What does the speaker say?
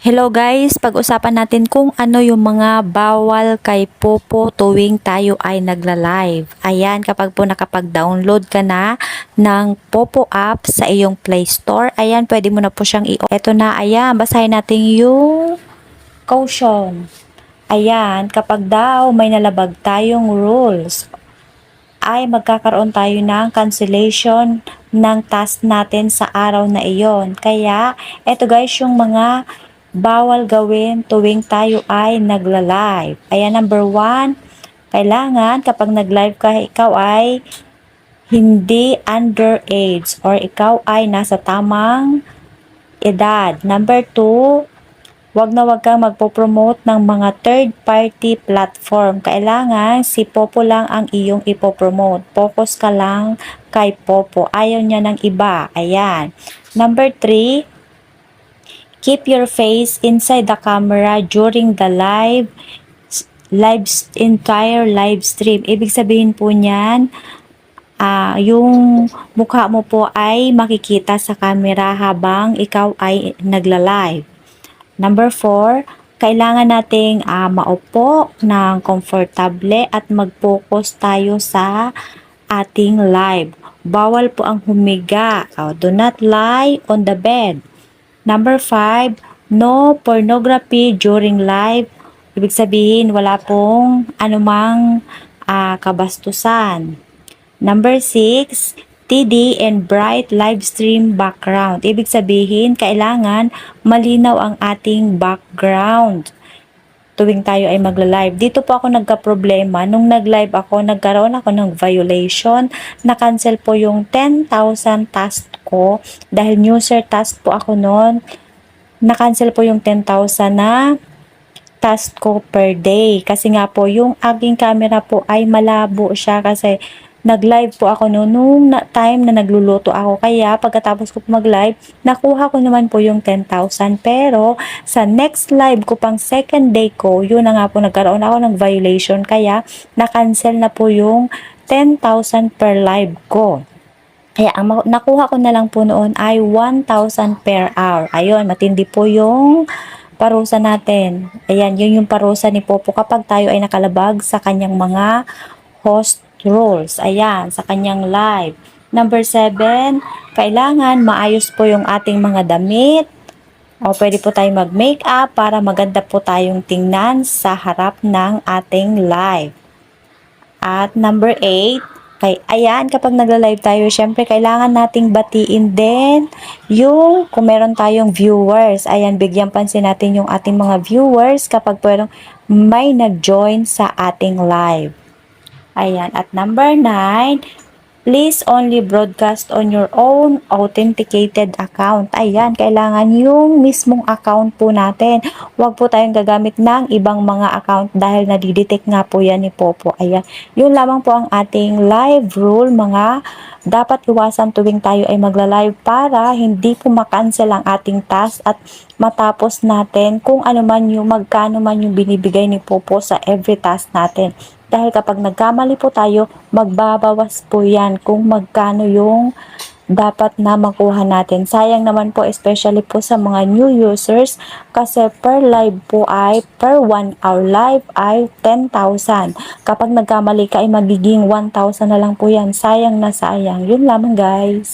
Hello guys, pag-usapan natin kung ano yung mga bawal kay Popo tuwing tayo ay nagla-live. Ayan, kapag po nakapag-download ka na ng Popo app sa iyong Play Store, ayan, pwede mo na po siyang i- Ito na, ayan, basahin natin yung caution. Ayan, kapag daw may nalabag tayong rules, ay magkakaroon tayo ng cancellation ng task natin sa araw na iyon. Kaya, eto guys, yung mga bawal gawin tuwing tayo ay nagla-live. Ayan, number one, kailangan kapag nag-live ka, ikaw ay hindi underage or ikaw ay nasa tamang edad. Number two, wag na wag kang magpo-promote ng mga third-party platform. Kailangan si Popo lang ang iyong ipopromote. Focus ka lang kay Popo. Ayaw niya ng iba. Ayan. Number three, keep your face inside the camera during the live live entire live stream. Ibig sabihin po niyan, ah yung mukha mo po ay makikita sa camera habang ikaw ay nagla-live. Number four, kailangan nating ah, maupo ng komportable at mag-focus tayo sa ating live. Bawal po ang humiga. Oh, do not lie on the bed. Number five, no pornography during live. Ibig sabihin, wala pong anumang ah, kabastusan. Number 6, TD and bright live stream background. Ibig sabihin, kailangan malinaw ang ating background tuwing tayo ay magla-live. Dito po ako nagka-problema. Nung nag-live ako, nagkaroon ako ng violation. Na-cancel po yung 10,000 task ko dahil user task po ako noon. Na-cancel po yung 10,000 na task ko per day. Kasi nga po, yung aking camera po ay malabo siya kasi nag-live po ako noon nung na time na nagluluto ako. Kaya pagkatapos ko mag-live, nakuha ko naman po yung 10,000. Pero sa next live ko pang second day ko, yun na nga po nagkaroon ako ng violation. Kaya na-cancel na po yung 10,000 per live ko. Kaya ang nakuha ko na lang po noon ay 1,000 per hour. Ayun, matindi po yung parusa natin. Ayan, yun yung parusa ni Popo kapag tayo ay nakalabag sa kanyang mga host rules. Ayan, sa kanyang live. Number 7, kailangan maayos po yung ating mga damit. O pwede po tayo mag-makeup para maganda po tayong tingnan sa harap ng ating live. At number 8, kay ayan kapag nagla-live tayo, syempre kailangan nating batiin din yung kung meron tayong viewers. Ayan, bigyan pansin natin yung ating mga viewers kapag pwedeng may nag-join sa ating live. Ayan, at number 9, please only broadcast on your own authenticated account. Ayan, kailangan yung mismong account po natin. Huwag po tayong gagamit ng ibang mga account dahil nadidetect nga po yan ni Popo. Ayan, yun lamang po ang ating live rule, mga dapat iwasan tuwing tayo ay magla-live para hindi po makancel ang ating task at matapos natin kung ano man yung magkano man yung binibigay ni Popo sa every task natin. Dahil kapag nagkamali po tayo, magbabawas po yan kung magkano yung dapat na makuha natin. Sayang naman po especially po sa mga new users kasi per live po ay per 1 hour live ay 10,000. Kapag nagkamali ka ay magiging 1,000 na lang po yan. Sayang na sayang. Yun lamang guys.